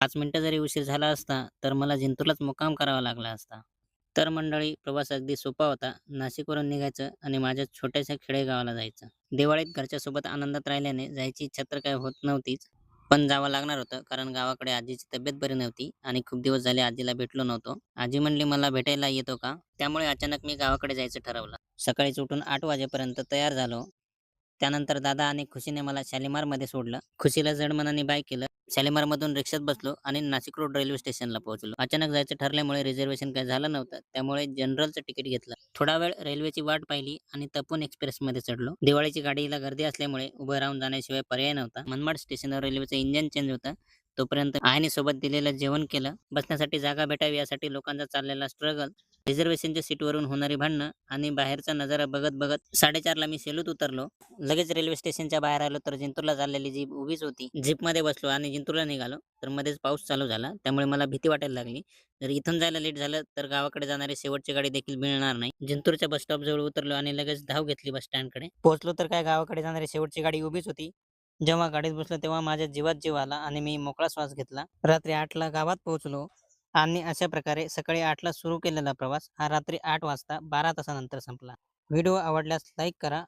पाच मिनिटं जरी उशीर झाला असता तर मला जिंतूरलाच मुक्काम करावा लागला असता. तर मंडळी प्रवास अगदी सोपा होता. नाशिकवरून निघायचं आणि माझ्या छोट्याशा खेडेगावाला जायचं. दिवाळीत घरच्यासोबत आनंदात राहिल्याने जायची इच्छा तर काय होत नव्हतीच पण जावं लागणार होतं कारण गावाकडे आजीची तब्येत बरी नव्हती आणि खूप दिवस झाले आजीला भेटलो नव्हतो. आजी म्हणली मला भेटायला येतो का? त्यामुळे अचानक मी गावाकडे जायचं ठरवलं. सकाळीच उठून आठ वाजेपर्यंत तयार झालो. त्यानंतर दादा आणि खुशीने मला शालिमारमध्ये सोडलं. खुशीला जड मनाने बाय केलं. शालिमारमधून रिक्षात बसलो आणि नाशिक रोड रेल्वे स्टेशनला पोहोचलो. अचानक जायचं ठरल्यामुळे रिझर्वेशन काही झालं नव्हतं त्यामुळे जनरलचं तिकीट घेतलं. थोडा वेळ रेल्वेची वाट पाहिली आणि तपोन एक्सप्रेसमध्ये चढलो. दिवाळीची गाडीला गर्दी असल्यामुळे उभं राहून जाण्याशिवाय पर्याय नव्हता. मनमाड स्टेशनवर रेल्वेचं इंजन चेंज होतं. तोपर्यंत आईने सोबत दिलेलं जेवण केलं. बसण्यासाठी जागा भेटावी यासाठी लोकांचा चाललेला स्ट्रगल रिझर्वेशनच्या सीटवरून होणारी भांडणं आणि बाहेरचा नजारा बघत बघत साडेचारला मी सेलूत उतरलो. लगेच रेल्वे स्टेशनच्या बाहेर आलो तर जिंतूरला चाललेली जीप उभीच होती. जीपमध्ये बसलो आणि जिंतूरला निघालो. तर मध्येच पाऊस चालू झाला. त्यामुळे मला भीती वाटायला लागली. जर इथून जायला लेट झालं तर गावाकडे जाणारी शेवटची गाडी देखील मिळणार नाही. जिंतूरच्या बस स्टॉप जवळ उतरलो आणि लगेच धाव घेतली बस स्टँडकडे. पोहोचलो तर काय? गावाकडे जाणारी शेवटची गाडी उभीच होती. जेव्हा गाडीत बसलो तेव्हा माझ्या जीवात जीव आला आणि मी मोकळा श्वास घेतला. रात्री आठला गावात पोहोचलो. आणि अशा प्रकारे सकाळी आठला सुरू केलेला प्रवास हा रात्री आठ वाजता बारा तासानंतर संपला. व्हिडिओ आवडल्यास लाईक करा.